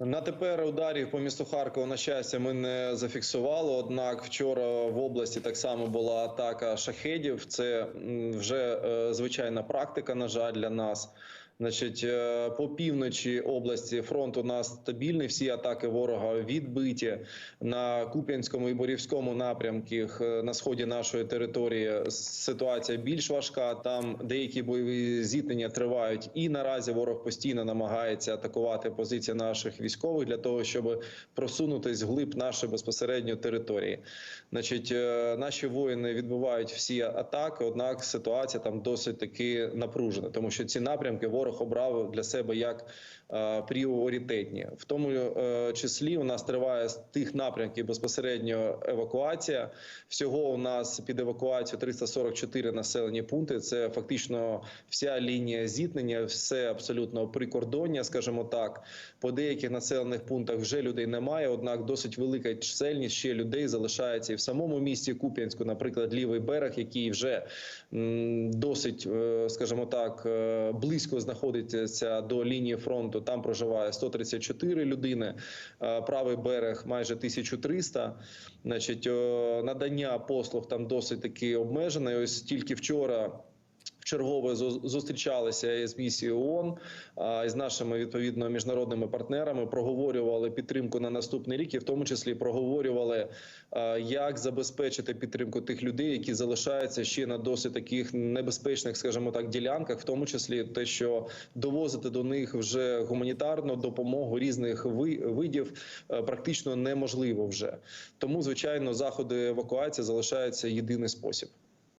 На тепер ударів по місту Харкова на щастя ми не зафіксували. Однак вчора в області так само була атака шахедів. Це вже е, звичайна практика. На жаль, для нас. Значить, е, по півночі області фронт у нас стабільний. Всі атаки ворога відбиті на Куп'янському і Борівському напрямках е, на сході нашої території. Ситуація більш важка. Там деякі бойові зіткнення тривають, і наразі ворог постійно намагається атакувати позиції наших військових для того, щоб просунутись вглиб нашої безпосередньо території. Значить, е, наші воїни відбувають всі атаки однак ситуація там досить таки напружена, тому що ці напрямки ворог обрав для себе як е, пріоритетні. В тому е, числі у нас триває з тих напрямків безпосередньо евакуація. Всього у нас під евакуацію 344 населені пункти. Це фактично вся лінія зіткнення, все абсолютно прикордоння, скажімо так. По деяких населених пунктах вже людей немає однак досить велика чисельність ще людей залишається і в самому місті Куп'янську, наприклад, лівий берег, який вже досить, е, скажімо так, е, близько знаходиться до лінії фронту. Там проживає 134 людини. Е, Правий берег майже 1300. Значить, надання послуг там досить таки обмежене. Ось тільки вчора. Вчергове зу- зустрічалися з місією ООН з нашими відповідно міжнародними партнерами. Проговорювали підтримку на наступний рік, і в тому числі проговорювали, як забезпечити підтримку тих людей, які залишаються ще на досить таких небезпечних, скажімо так, ділянках, в тому числі те, що довозити до них вже гуманітарну допомогу різних ви- видів е, практично неможливо вже. Тому, звичайно, заходи евакуації залишаються єдиний спосіб.